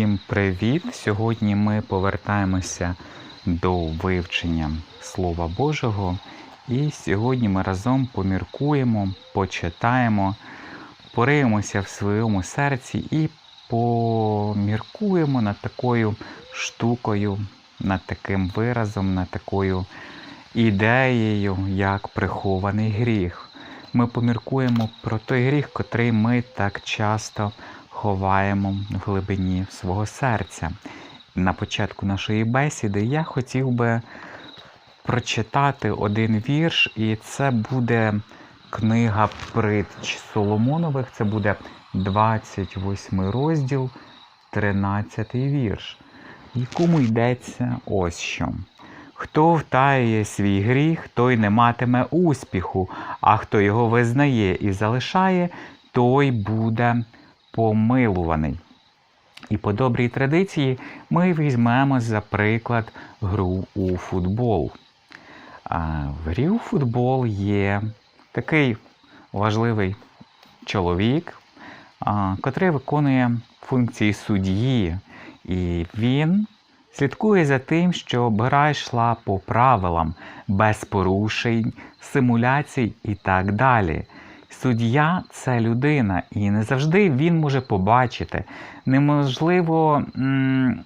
Всім привіт! Сьогодні ми повертаємося до вивчення Слова Божого. І сьогодні ми разом поміркуємо, почитаємо, пориємося в своєму серці і поміркуємо над такою штукою, над таким виразом, над такою ідеєю, як прихований гріх. Ми поміркуємо про той гріх, котрий ми так часто ховаємо в глибині свого серця. На початку нашої бесіди я хотів би прочитати один вірш, і це буде книга притч Соломонових, це буде 28 розділ, 13 вірш, в якому йдеться ось що. Хто втаює свій гріх, той не матиме успіху, а хто його визнає і залишає, той буде помилуваний. І по добрій традиції ми візьмемо за приклад гру у футбол. А В грі у футбол є такий важливий чоловік, котрий виконує функції судді, і він слідкує за тим, щоб гра йшла по правилам, без порушень, симуляцій і так далі. Суддя це людина, і не завжди він може побачити. Неможливо м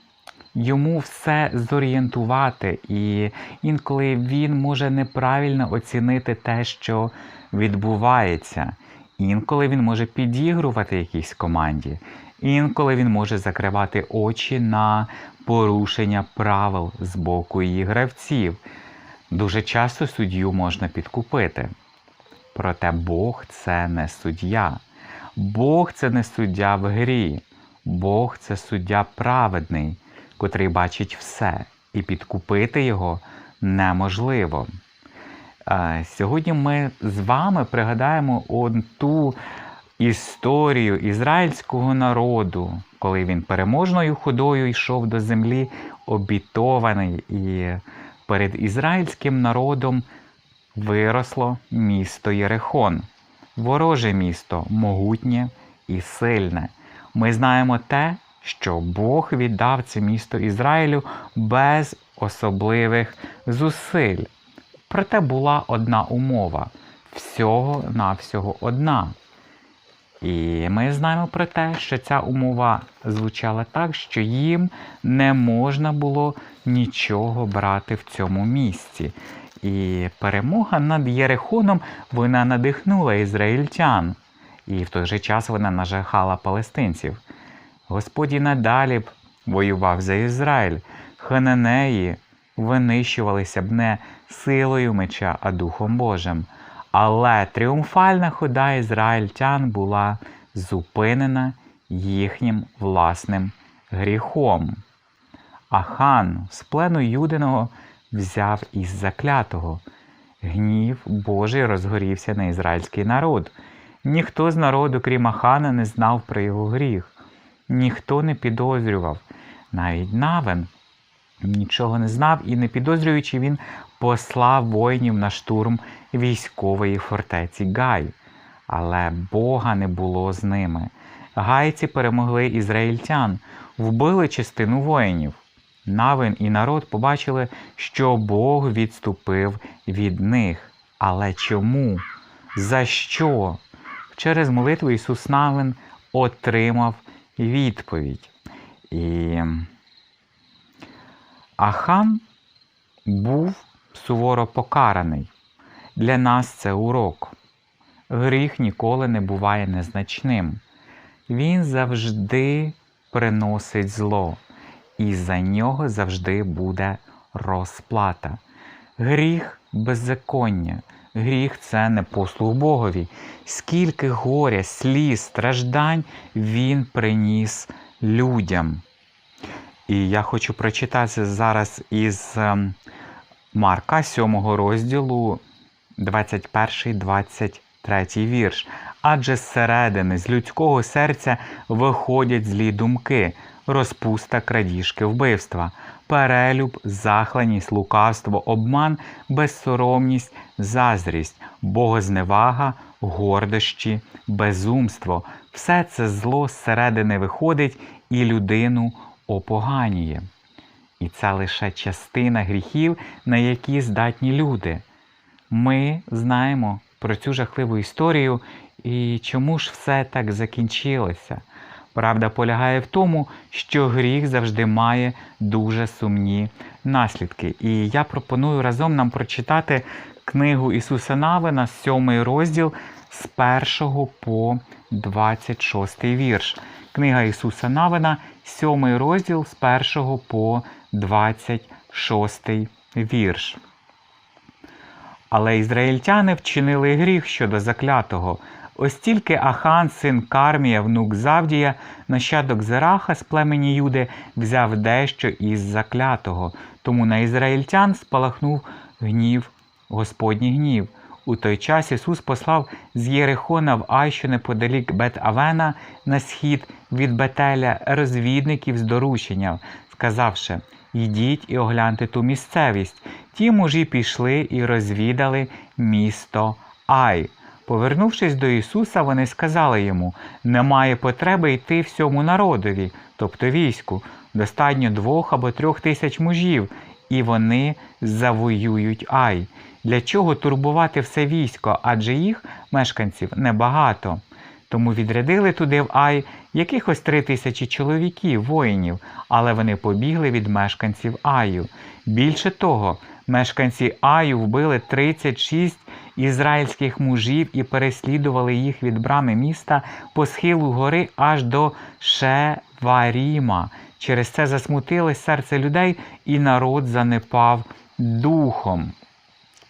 йому все зорієнтувати, і інколи він може неправильно оцінити те, що відбувається. Інколи він може підігрувати якійсь команді, інколи він може закривати очі на порушення правил з боку її гравців. Дуже часто суддю можна підкупити. Проте Бог це не суддя. Бог це не суддя в грі. Бог це суддя праведний, котрий бачить все, і підкупити його неможливо. Сьогодні ми з вами пригадаємо ту історію ізраїльського народу, коли він переможною ходою йшов до землі обітований, і перед ізраїльським народом виросло місто Єрихон, вороже місто, могутнє і сильне. Ми знаємо те, що Бог віддав це місто Ізраїлю без особливих зусиль. Проте була одна умова всього-навсього одна. І ми знаємо про те, що ця умова звучала так, що їм не можна було нічого брати в цьому місці. І перемога над Єрихоном вона надихнула ізраїльтян, і в той же час вона нажахала палестинців. Господь і надалі б воював за Ізраїль, хананеї винищувалися б не силою меча, а Духом Божим. Але тріумфальна хода ізраїльтян була зупинена їхнім власним гріхом. А хан з плену Юдиного взяв із заклятого. Гнів Божий розгорівся на ізраїльський народ. Ніхто з народу, крім Ахана, не знав про його гріх, ніхто не підозрював. Навіть Навен нічого не знав і, не підозрюючи, він послав воїнів на штурм військової фортеці Гай. Але Бога не було з ними. Гайці перемогли ізраїльтян, вбили частину воїнів. Навин і народ побачили, що Бог відступив від них. Але чому? За що? Через молитву Ісус Навин отримав відповідь. І Ахан був суворо покараний. Для нас це урок. Гріх ніколи не буває незначним. Він завжди приносить зло і за нього завжди буде розплата. Гріх беззаконня, гріх це не послуг Богові. Скільки горя, сліз, страждань він приніс людям. І я хочу прочитати зараз із ем, Марка 7 розділу 21-23 вірш. Адже зсередини, з людського серця виходять злі думки, розпуста крадіжки вбивства, перелюб, захланість, лукавство, обман, безсоромність, заздрість, богозневага, гордощі, безумство. Все це зло зсередини виходить і людину опоганює. І це лише частина гріхів, на які здатні люди. Ми знаємо про цю жахливу історію і чому ж все так закінчилося. Правда полягає в тому, що гріх завжди має дуже сумні наслідки. І я пропоную разом нам прочитати книгу Ісуса Навина, 7 розділ з 1 по 26 вірш. Книга Ісуса Навина, 7 розділ з 1 по 26 вірш. Але ізраїльтяни вчинили гріх щодо заклятого. Ось тільки Ахан, син Кармія, внук Завдія, нащадок Зераха з племені Юди, взяв дещо із заклятого. Тому на ізраїльтян спалахнув гнів, Господній гнів. У той час Ісус послав з Єрихона в Ай, що неподалік Бет-Авена, на схід від Бетеля, розвідників з дорученням, сказавши: Йдіть і огляньте ту місцевість. Ті мужі пішли і розвідали місто Ай. Повернувшись до Ісуса, вони сказали йому: немає потреби йти всьому народові, тобто війську, достатньо двох або трьох тисяч мужів, і вони завоюють Ай. Для чого турбувати все військо, адже їх мешканців небагато. Тому відрядили туди в Ай якихось три тисячі чоловіків, воїнів, але вони побігли від мешканців Аю. Більше того, мешканці Аю вбили 36 ізраїльських мужів і переслідували їх від брами міста по схилу гори аж до Шеваріма. Через це засмутилось серце людей, і народ занепав духом.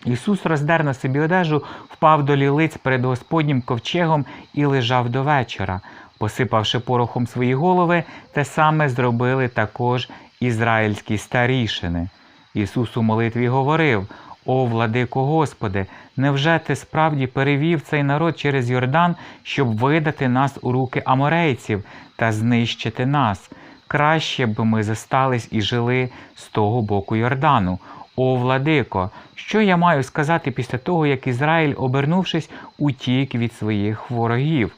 Ісус роздер на собі одежу, впав до лілиць перед Господнім ковчегом і лежав до вечора. Посипавши порохом свої голови, те саме зробили також ізраїльські старішини. Ісус у молитві говорив: О, владико Господи, невже ти справді перевів цей народ через Йордан, щоб видати нас у руки аморейців та знищити нас? Краще б ми зостались і жили з того боку Йордану. О, владико, що я маю сказати після того, як Ізраїль, обернувшись, утік від своїх ворогів?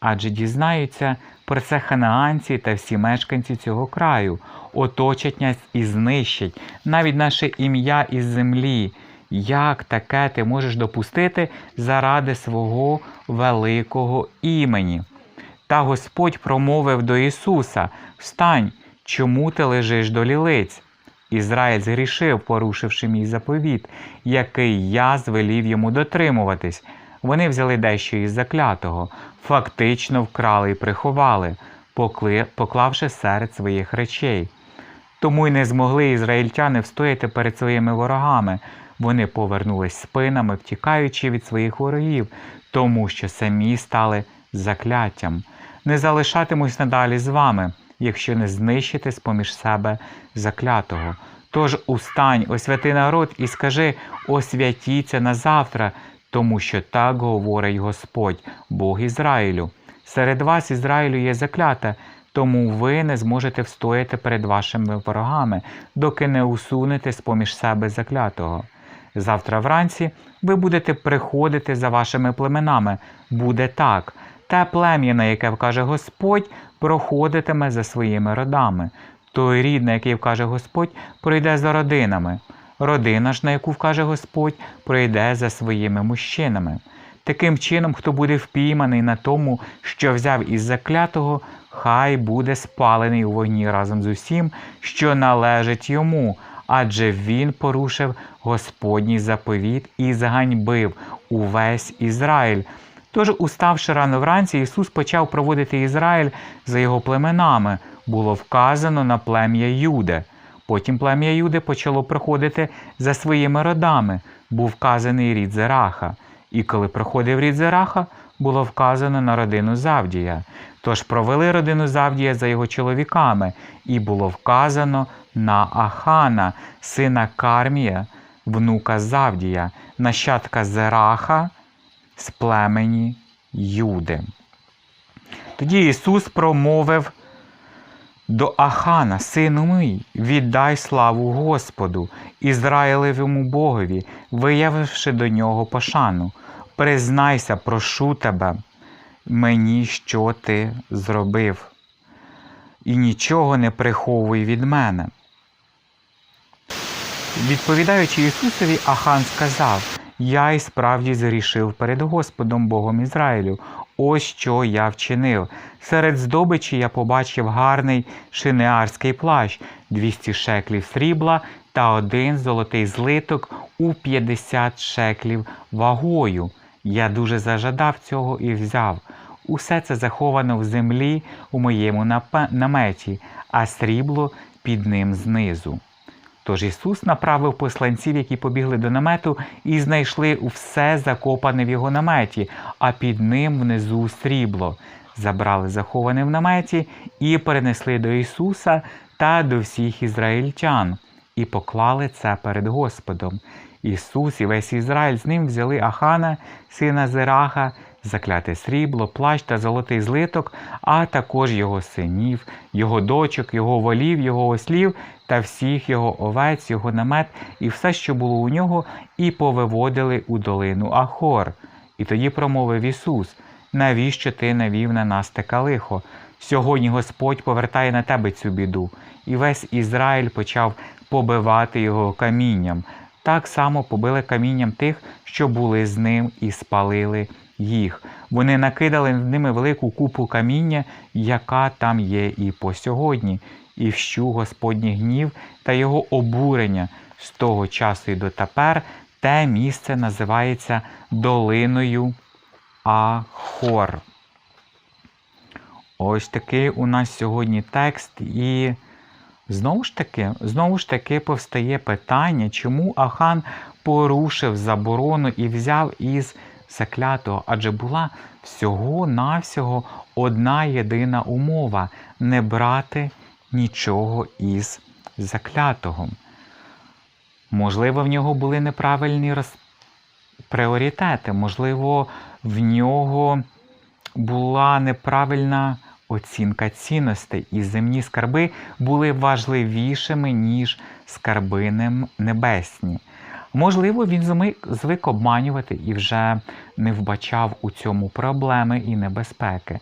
Адже дізнаються про це ханаанці та всі мешканці цього краю, оточать нас і знищать навіть наше ім'я із землі. Як таке ти можеш допустити заради свого великого імені? Та Господь промовив до Ісуса: Встань, чому ти лежиш до лілиць? Ізраїль згрішив, порушивши мій заповіт, який я звелів йому дотримуватись. Вони взяли дещо із заклятого, фактично вкрали і приховали, поклавши серед своїх речей. Тому й не змогли ізраїльтяни встояти перед своїми ворогами. Вони повернулись спинами, втікаючи від своїх ворогів, тому що самі стали закляттям. Не залишатимусь надалі з вами, якщо не знищите з-поміж себе заклятого. Тож устань, освяти народ, і скажи, освятіться на завтра, тому що так говорить Господь, Бог Ізраїлю. Серед вас, Ізраїлю, є заклята, тому ви не зможете встояти перед вашими ворогами, доки не усунете з-поміж себе заклятого. Завтра вранці ви будете приходити за вашими племенами. Буде так. Те плем'я, на яке вкаже Господь, проходитиме за своїми родами. Той рід, на який вкаже Господь, пройде за родинами. Родина ж, на яку вкаже Господь, пройде за своїми мужчинами. Таким чином, хто буде впійманий на тому, що взяв із заклятого, хай буде спалений у вогні разом з усім, що належить йому, адже він порушив Господній заповіт і заганьбив увесь Ізраїль. Тож, уставши рано вранці, Ісус почав проводити Ізраїль за його племенами. Було вказано на плем'я Юде. Потім плем'я Юди почало проходити за своїми родами, був вказаний рід Зераха. І коли проходив рід Зераха, було вказано на родину Завдія. Тож провели родину Завдія за його чоловіками, і було вказано на Ахана, сина Кармія, внука Завдія, нащадка Зераха з племені Юди. Тоді Ісус промовив до Ахана, сину мій, віддай славу Господу, Ізраїлевому Богові, виявивши до нього пошану. Признайся, прошу тебе, мені, що ти зробив, і нічого не приховуй від мене. Відповідаючи Ісусові, Ахан сказав: Я й справді зрішив перед Господом Богом Ізраїлю. Ось що я вчинив. Серед здобичі я побачив гарний шинеарський плащ, 200 шеклів срібла та один золотий злиток у 50 шеклів вагою. Я дуже зажадав цього і взяв. Усе це заховано в землі у моєму наметі, а срібло під ним знизу. Тож Ісус направив посланців, які побігли до намету, і знайшли все закопане в його наметі, а під ним внизу срібло. Забрали заховане в наметі і перенесли до Ісуса та до всіх ізраїльтян, і поклали це перед Господом. Ісус і весь Ізраїль з ним взяли Ахана, сина Зераха, закляте срібло, плащ та золотий злиток, а також його синів, його дочок, його волів, його ослів та всіх його овець, його намет і все, що було у нього, і повиводили у долину Ахор. І тоді промовив Ісус: Навіщо ти навів на нас таке лихо? Сьогодні Господь повертає на тебе цю біду, і весь Ізраїль почав побивати його камінням. Так само побили камінням тих, що були з ним, і спалили їх. Вони накидали над ними велику купу каміння, яка там є і по сьогодні, і вщу Господній гнів та його обурення з того часу і дотепер те місце називається долиною Ахор. Ось такий у нас сьогодні текст, і знову ж таки, знову ж таки повстає питання, чому Ахан порушив заборону і взяв із заклятого, адже була всього-навсього одна єдина умова не брати нічого із заклятого. Можливо, в нього були неправильні роз... пріоритети, можливо, в нього була неправильна оцінка цінностей, і земні скарби були важливішими, ніж скарби небесні. Можливо, він звик обманювати і вже не вбачав у цьому проблеми і небезпеки.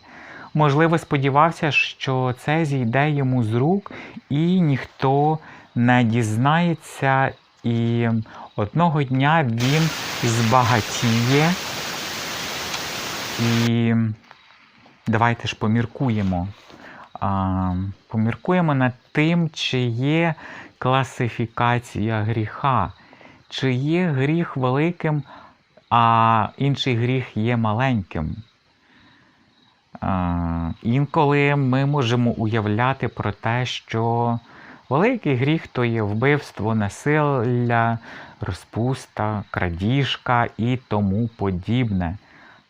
Можливо, сподівався, що це зійде йому з рук, і ніхто не дізнається, і одного дня він збагатіє. І давайте ж поміркуємо. Поміркуємо над тим, чи є класифікація гріха, чи є гріх великим, а інший гріх є маленьким. Інколи ми можемо уявляти про те, що великий гріх то є вбивство, насилля, розпуста, крадіжка і тому подібне.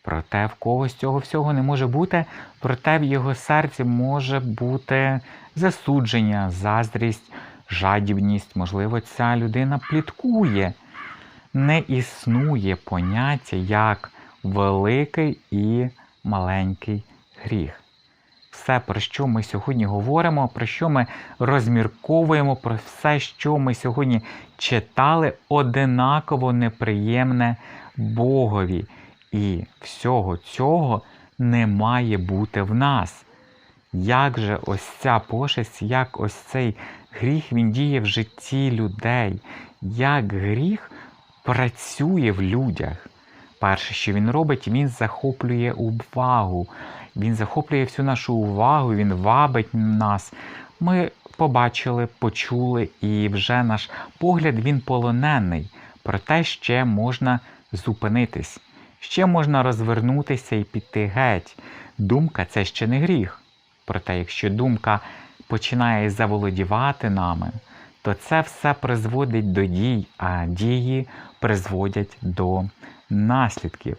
Проте в когось цього всього не може бути, проте в його серці може бути засудження, заздрість, жадібність. Можливо, ця людина пліткує. Не існує поняття як великий і маленький гріх. Все, про що ми сьогодні говоримо, про що ми розмірковуємо, про все, що ми сьогодні читали, одинаково неприємне Богові. І всього цього не має бути в нас. Як же ось ця пошесть, як ось цей гріх він діє в житті людей, як гріх працює в людях. Перше, що він робить, він захоплює увагу. Він захоплює всю нашу увагу, він вабить нас. Ми побачили, почули, і вже наш погляд він полонений. Проте ще можна зупинитись. Ще можна розвернутися і піти геть. Думка це ще не гріх. Проте, якщо думка починає заволодівати нами, то це все призводить до дій, а дії призводять до наслідків.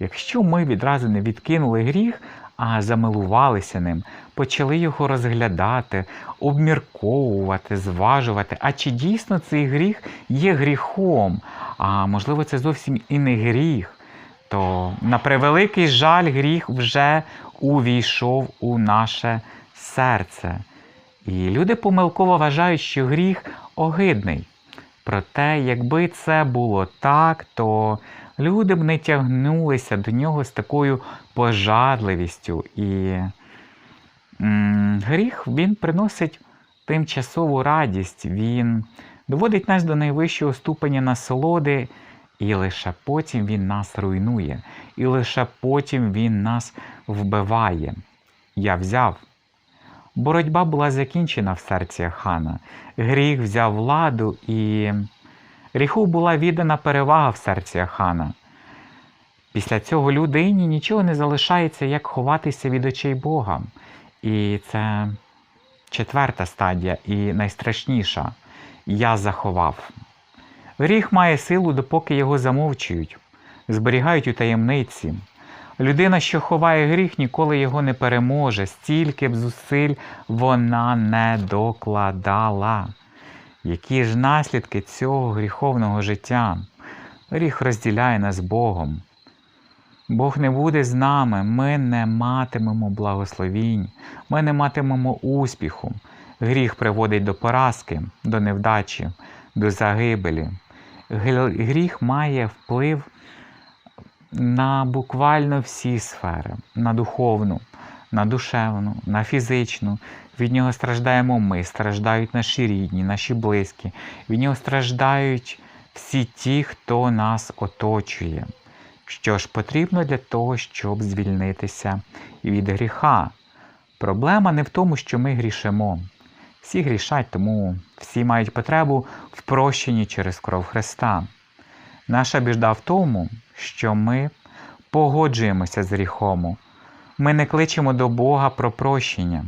Якщо ми відразу не відкинули гріх, а замилувалися ним, почали його розглядати, обмірковувати, зважувати, а чи дійсно цей гріх є гріхом, а можливо, це зовсім і не гріх то на превеликий жаль гріх вже увійшов у наше серце. І люди помилково вважають, що гріх огидний. Проте, якби це було так, то люди б не тягнулися до нього з такою пожадливістю. І м, гріх він приносить тимчасову радість, він доводить нас до найвищого ступеня насолоди, і лише потім він нас руйнує, і лише потім він нас вбиває. Я взяв. Боротьба була закінчена в серці хана. Гріх взяв владу, і гріху була віддана перевага в серці хана. Після цього людині нічого не залишається, як ховатися від очей Бога. І це четверта стадія і найстрашніша. Я заховав. Гріх має силу, допоки його замовчують, зберігають у таємниці. Людина, що ховає гріх, ніколи його не переможе, стільки б зусиль вона не докладала. Які ж наслідки цього гріховного життя? Гріх розділяє нас Богом. Бог не буде з нами, ми не матимемо благословінь, ми не матимемо успіху. Гріх приводить до поразки, до невдачі, до загибелі. Гріх має вплив на буквально всі сфери: на духовну, на душевну, на фізичну. Від нього страждаємо ми, страждають наші рідні, наші близькі. Від нього страждають всі ті, хто нас оточує. Що ж потрібно для того, щоб звільнитися від гріха? Проблема не в тому, що ми грішимо. Всі грішать, тому всі мають потребу в прощенні через кров Христа. Наша біжда в тому, що ми погоджуємося з гріхом. Ми не кличемо до Бога про прощення.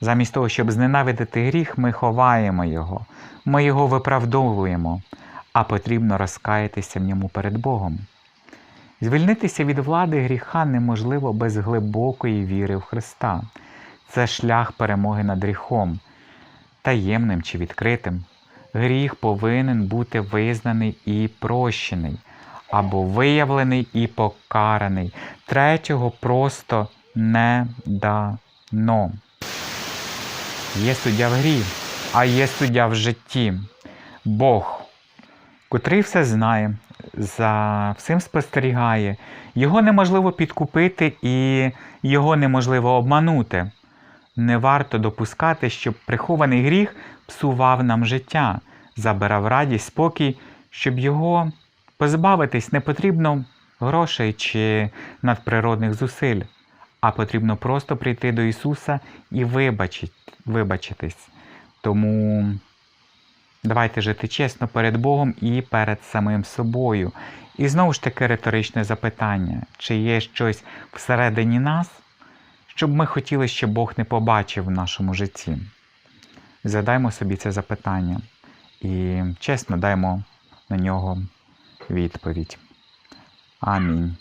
Замість того, щоб зненавидити гріх, ми ховаємо його, ми його виправдовуємо, а потрібно розкаятися в ньому перед Богом. Звільнитися від влади гріха неможливо без глибокої віри в Христа. Це шлях перемоги над гріхом, таємним чи відкритим. Гріх повинен бути визнаний і прощений, або виявлений і покараний. Третього просто не дано. Є суддя в грі, а є суддя в житті. Бог, котрий все знає, за всім спостерігає, його неможливо підкупити і його неможливо обманути. Не варто допускати, щоб прихований гріх псував нам життя, забирав радість, спокій, щоб його позбавитись не потрібно грошей чи надприродних зусиль, а потрібно просто прийти до Ісуса і вибачитись. Тому давайте жити чесно перед Богом і перед самим собою. І знову ж таки риторичне запитання: чи є щось всередині нас, щоб ми хотіли, щоб Бог не побачив в нашому житті? Задаймо собі це запитання і чесно даймо на нього відповідь. Амінь.